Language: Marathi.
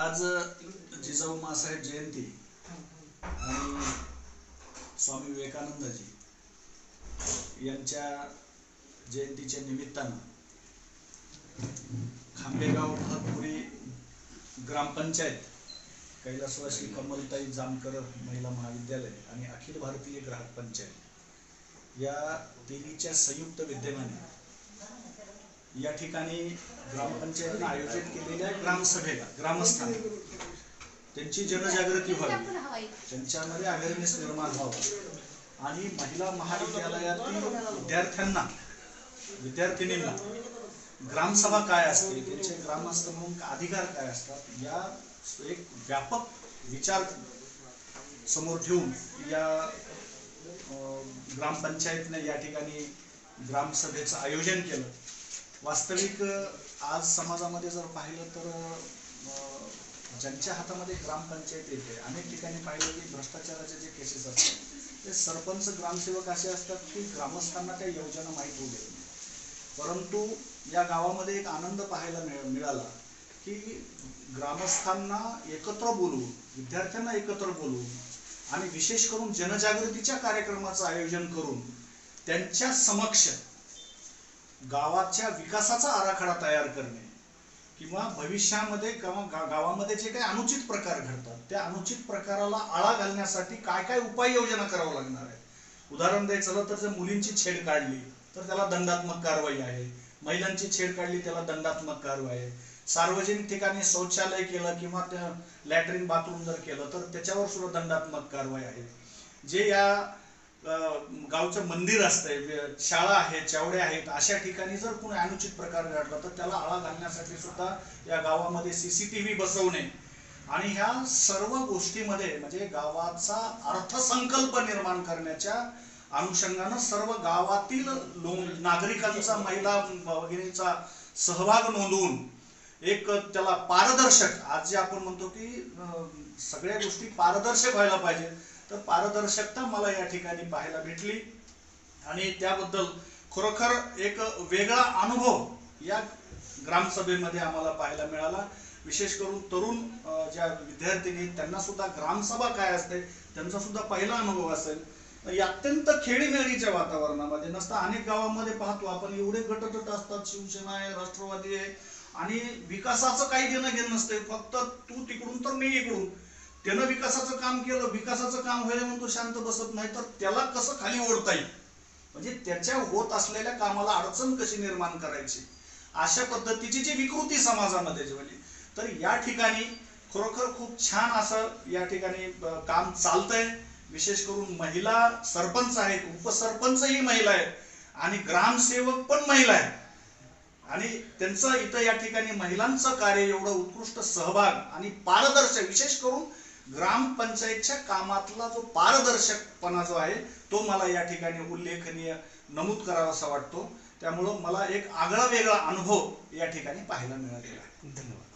आज जिजाऊ मासाहेब जयंती आणि स्वामी विवेकानंदजी यांच्या जयंतीच्या निमित्तानं खांबेगाव ढगपुरी ग्रामपंचायत कैलासवासी कमलताई जामकर महिला महाविद्यालय आणि अखिल भारतीय ग्राहक पंचायत या तिन्हीच्या संयुक्त विद्यमाने या ठिकाणी ग्रामपंचायतनं आयोजित केलेल्या ग्रामसभेला ग्रामस्थांना त्यांची जनजागृती व्हावी. त्यांच्यामध्ये अवेअरनेस निर्माण व्हावा. आणि महिला महाविद्यालयातील विद्यार्थ्यांना विद्यार्थिनींना ग्रामसभा काय असते त्यांचे ग्रामस्थ म्हणून अधिकार काय असतात या एक व्यापक विचार समोर ठेवून या ग्रामपंचायतने या ठिकाणी ग्रामसभेचं आयोजन केलं. वास्तविक आज समाजामध्ये जर पाहिलं तर ज्यांच्या हातामध्ये ग्रामपंचायत येते अनेक ठिकाणी पाहिलं की भ्रष्टाचाराचे जे केसेस असतात ते सरपंच ग्रामसेवक असे असतात की ग्रामस्थांना त्या योजना माहीत होऊ देत नाही. परंतु या गावामध्ये एक आनंद पाहायला मिळ मिळाला की ग्रामस्थांना एकत्र बोलू विद्यार्थ्यांना एकत्र बोलू आणि विशेष करून जनजागृतीच्या कार्यक्रमाचं आयोजन करून त्यांच्या समक्ष गावाच्या विकासाचा आराखडा तयार करणे किंवा भविष्यामध्ये किंवा गा- गावामध्ये जे काही अनुचित प्रकार घडतात त्या अनुचित प्रकाराला आळा घालण्यासाठी काय काय उपाययोजना करावं लागणार आहे? उदाहरण द्यायचं झालं तर जर मुलींची छेड काढली तर त्याला दंडात्मक कारवाई आहे. महिलांची छेड काढली त्याला दंडात्मक कारवाई आहे. सार्वजनिक ठिकाणी शौचालय केलं किंवा त्या लॅट्रिन बाथरूम जर केलं तर त्याच्यावर सुद्धा दंडात्मक कारवाई आहे. जे या गावचं मंदिर असतंय शाळा आहेत चावड्या आहेत अशा ठिकाणी जर कोणी अनुचित प्रकार घडला तर त्याला आळा घालण्यासाठी सुद्धा या गावामध्ये सीसीटीव्ही बसवणे. आणि ह्या सर्व गोष्टीमध्ये म्हणजे गावाचा अर्थसंकल्प निर्माण करण्याच्या अनुषंगानं सर्व गावातील नागरिकांचा महिला भगिनीचा सहभाग नोंदवून एक त्याला पारदर्शक आज जे आपण म्हणतो की सगळ्या गोष्टी पारदर्शक व्हायला पाहिजे. तर पारदर्शकता मला या ठिकाणी पाहायला भेटली. आणि त्याबद्दल खरोखर एक वेगळा अनुभव या ग्रामसभेमध्ये आम्हाला पाहायला मिळाला. विशेष करून तरुण ज्या विद्यार्थिनी त्यांना सुद्धा ग्रामसभा काय असते त्यांचा सुद्धा पहिला अनुभव असेल. या अत्यंत खेळीमेळीच्या वातावरणामध्ये नसता अनेक गावामध्ये पाहतो आपण एवढे गटगट असतात शिवसेना आहे राष्ट्रवादी आहे. आणि विकासाचं काही देणं घेणं नसते फक्त तू तिकडून तर मी इकडून. त्यानं विकासाचं काम केलं विकासाचं काम व्हायला म्हणून तो शांत बसत नाही तर त्याला कसं खाली ओढता येईल? म्हणजे त्याच्या होत असलेल्या कामाला अडचण कशी निर्माण करायची? अशा पद्धतीची जी विकृती समाजामध्ये जेवली तर या ठिकाणी खरोखर खूप छान असं या ठिकाणी काम चालतंय. विशेष करून महिला सरपंच आहेत उपसरपंच ही महिला आहेत आणि ग्रामसेवक पण महिला आहेत. आणि त्यांचं इथं या ठिकाणी महिलांचं कार्य एवढं उत्कृष्ट सहभाग आणि पारदर्शक विशेष करून ग्रामपंचायतच्या कामातला जो पारदर्शकपणा जो आहे तो मला या ठिकाणी उल्लेखनीय नमूद करावासा वाटतो. त्यामुळं मला एक आगळा वेगळा अनुभव या ठिकाणी पाहायला मिळालेला आहे. धन्यवाद.